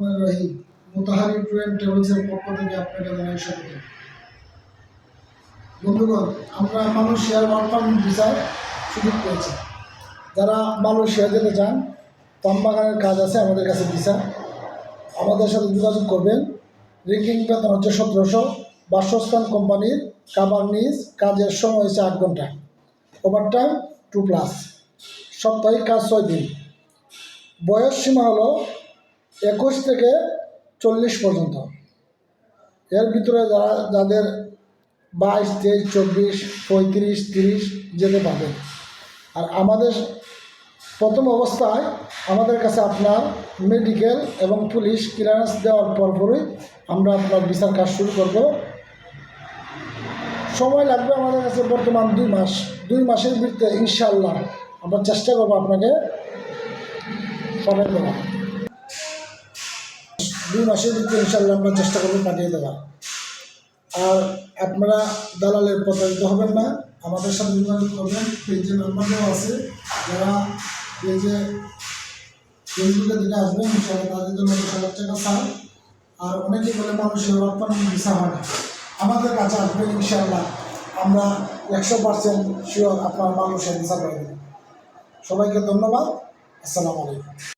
রহিম আমরা work permit ভিসার সুযোগ পেয়েছি। যারা মালয়েশিয়া যেতে চান পামবাগানের কাজ আছে আমাদের কাছে ভিসা। আমাদের সাথে যোগাযোগ করবেন। রেকিং বেতন হচ্ছে সতেরোশো, বাসস্থান কোম্পানির কাবার নিজ, কাজের সময় হচ্ছে আট ঘণ্টা। ওভারটাইম টু প্লাস সাপ্তাহিক কাজ ছয় দিন। বয়স সীমা হলো একুশ থেকে চল্লিশ পর্যন্ত। এর ভিতরে যারা যাদের বাইশ, তেইশ, চব্বিশ, পঁয়ত্রিশ, তিরিশ যেতে পারবেন আর আমাদের প্রথম অবস্থায় আমাদের কাছে আপনার মেডিকেল এবং পুলিশ ক্লিয়ারেন্স দেওয়ার পরপরই আমরা আপনার বিচার কাজ শুরু করব। সময় লাগবে আমাদের কাছে বর্তমান দুই মাস। দুই মাসের ভিতরে ইনশাল্লাহ আমরা চেষ্টা করব আপনাকে পাঠিয়ে দেওয়া দুই মাসের ভিতরে ইনশাল্লাহ আমরা চেষ্টা করব পাঠিয়ে দেওয়া আর আপনারা দালালের প্রতারিত হবেন না, আমাদের সাথে যোগাযোগ করবেন। পেজে নাম্বার দেওয়া আছে। যারা পেজে ফেসবুকে থেকে আসবেন তাদের জন্য হাজার টাকা ছাড়। আর অনেকেই বলে মানুষের ভিসা হয় না। আমাদের কাছে আসবেন ইনশাল্লাহ আমরা একশো পার্সেন্ট শিওর আপনার মানুষের ভিসা করে দেবেন সবাইকে ধন্যবাদ। আসসালামু আলাইকুম।